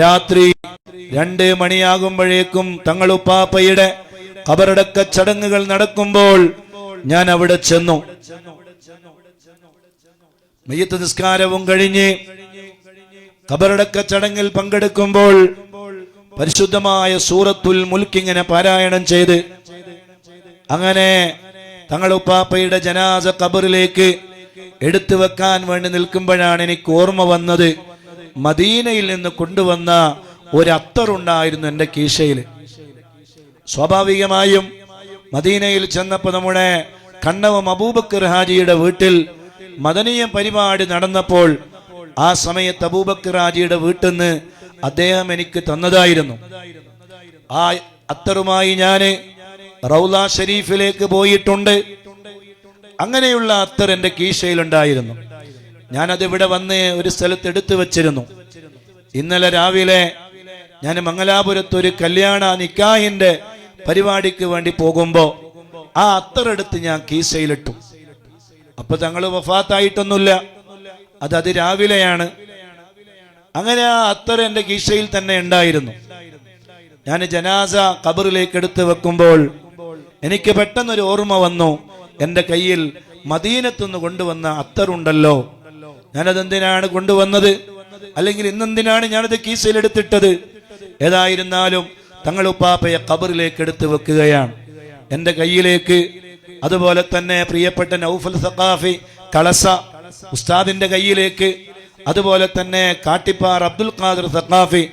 രാത്രി രണ്ട് മണിയാകുമ്പോഴേക്കും തങ്ങളുപ്പാപ്പയുടെ കബറടക്ക ചടങ്ങുകൾ നടക്കുമ്പോൾ ഞാൻ അവിടെ ചെന്നു. മെയ്യത്ത് നിസ്കാരവും കഴിഞ്ഞ് കബറടക്ക ചടങ്ങിൽ പങ്കെടുക്കുമ്പോൾ പരിശുദ്ധമായ സൂറത്തുൽ മുൽക്കിങ്ങനെ പാരായണം ചെയ്ത് അങ്ങനെ തങ്ങളുപ്പാപ്പയുടെ ജനാസ കബറിലേക്ക് എടുത്തു വെക്കാൻ വേണ്ടി നിൽക്കുമ്പോഴാണ് എനിക്ക് ഓർമ്മ വന്നത്. മദീനയിൽ നിന്ന് കൊണ്ടുവന്ന ഒരു എന്റെ കീശയിൽ. സ്വാഭാവികമായും മദീനയിൽ ചെന്നപ്പോൾ നമ്മുടെ കണ്ണവം അബൂബക്കർ ഹാജിയുടെ വീട്ടിൽ മദനീയ പരിപാടി നടന്നപ്പോൾ ആ സമയത്ത് അബൂബക്കർ ഹാജിയുടെ വീട്ടിൽ നിന്ന് അദ്ദേഹം എനിക്ക് തന്നതായിരുന്നു. ആ അത്തറുമായി ഞാൻ റൗല ഷരീഫിലേക്ക് പോയിട്ടുണ്ട്. അങ്ങനെയുള്ള അത്തർ എന്റെ കീശയിലുണ്ടായിരുന്നു. ഞാനത് ഇവിടെ വന്ന് ഒരു സ്ഥലത്ത് എടുത്തു വച്ചിരുന്നു. ഇന്നലെ രാവിലെ ഞാൻ മംഗലാപുരത്ത് ഒരു കല്യാണ നിക്കാഹിന്റെ പരിപാടിക്ക് വേണ്ടി പോകുമ്പോ ആ അത്തറെടുത്ത് ഞാൻ കീശയിലിട്ടു. അപ്പൊ തങ്ങൾ വഫാത്തായിട്ടൊന്നുമില്ല. അത് അത് രാവിലെയാണ്. അങ്ങനെ ആ അത്തർ എന്റെ കീശയിൽ തന്നെ ഉണ്ടായിരുന്നു. ഞാൻ ജനാസ കബറിലേക്ക് എടുത്തു വെക്കുമ്പോൾ എനിക്ക് പെട്ടെന്നൊരു ഓർമ്മ വന്നു. എന്റെ കയ്യിൽ മദീനത്തുനിന്ന് കൊണ്ടുവന്ന അത്തറുണ്ടല്ലോ. ഞാനതെന്തിനാണ് കൊണ്ടുവന്നത്? അല്ലെങ്കിൽ ഇന്നെന്തിനാണ് ഞാനത് കീസിലെടുത്തിട്ടത്? ഏതായിരുന്നാലും തങ്ങൾ ഉപ്പാപ്പയെ കബറിലേക്ക് എടുത്തു വെക്കുകയാണ്. എന്റെ കയ്യിലേക്ക് അതുപോലെ തന്നെ പ്രിയപ്പെട്ട നൗഫൽ സഖാഫി കളസ ഉസ്താദിന്റെ കയ്യിലേക്ക് അതുപോലെ തന്നെ കാട്ടിപ്പാർ അബ്ദുൽ ഖാദർ സഖാഫി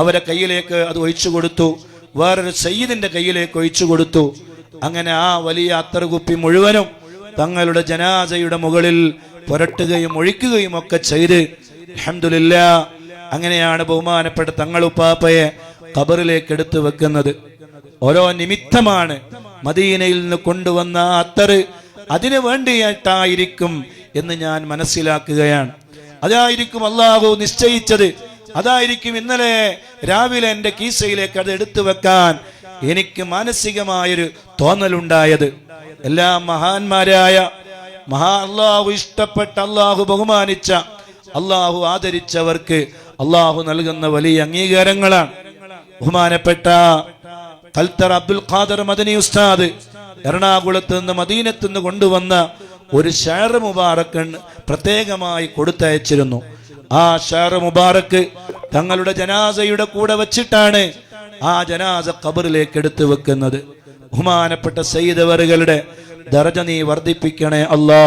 അവരെ കയ്യിലേക്ക് അത് ഒഴിച്ചു കൊടുത്തു. വേറൊരു സയ്യിദിന്റെ കയ്യിലേക്ക് ഒഴിച്ചു കൊടുത്തു. അങ്ങനെ ആ വലിയ അത്തറുകുപ്പി മുഴുവനും തങ്ങളുടെ ജനാസയുടെ മുകളിൽ പുരട്ടുകയും ഒഴിക്കുകയും ഒക്കെ ചെയ്ത്. അഹമ്മദില്ല അങ്ങനെയാണ് ബഹുമാനപ്പെട്ട തങ്ങളുപ്പാപ്പയെ ഖബറിലേക്ക് എടുത്തു വെക്കുന്നത്. ഓരോ നിമിത്തമാണ് മദീനയിൽ നിന്ന് കൊണ്ടുവന്ന അത്തറ് അതിനു വേണ്ടിയിട്ടായിരിക്കും എന്ന് ഞാൻ മനസ്സിലാക്കുകയാണ്. അതായിരിക്കും അള്ളാഹു നിശ്ചയിച്ചത്. അതായിരിക്കും ഇന്നലെ രാവിലെ എന്റെ കീസയിലേക്ക് അത് എടുത്തു വെക്കാൻ എനിക്ക് മാനസികമായൊരു തോന്നലുണ്ടായത്. എല്ലാ മഹാന്മാരായ മഹാ അള്ളാഹു ഇഷ്ടപ്പെട്ട അള്ളാഹു ബഹുമാനിച്ച അള്ളാഹു ആദരിച്ചവർക്ക് അള്ളാഹു നൽകുന്ന വലിയ അംഗീകാരങ്ങളാണ്. ബഹുമാനപ്പെട്ട കൽത്തർ അബ്ദുൽ ഖാദർ മദനി ഉസ്താദ് എറണാകുളത്ത് നിന്ന് മദീനത്ത് നിന്ന് കൊണ്ടുവന്ന ഒരു ഷെയർ മുബാറക്ക് പ്രത്യേകമായി കൊടുത്തയച്ചിരുന്നു. ആ ഷെയർ മുബാറക്ക് തങ്ങളുടെ ജനാസയുടെ കൂടെ വച്ചിട്ടാണ് ആ ജനാസ ഖബറിലേക്ക് എടുത്തു വെക്കുന്നത്. ബഹുമാനപ്പെട്ട സയ്യിദവറുകളുടെ ദർജ നീ വർദ്ധിപ്പിക്കണേ അല്ലാ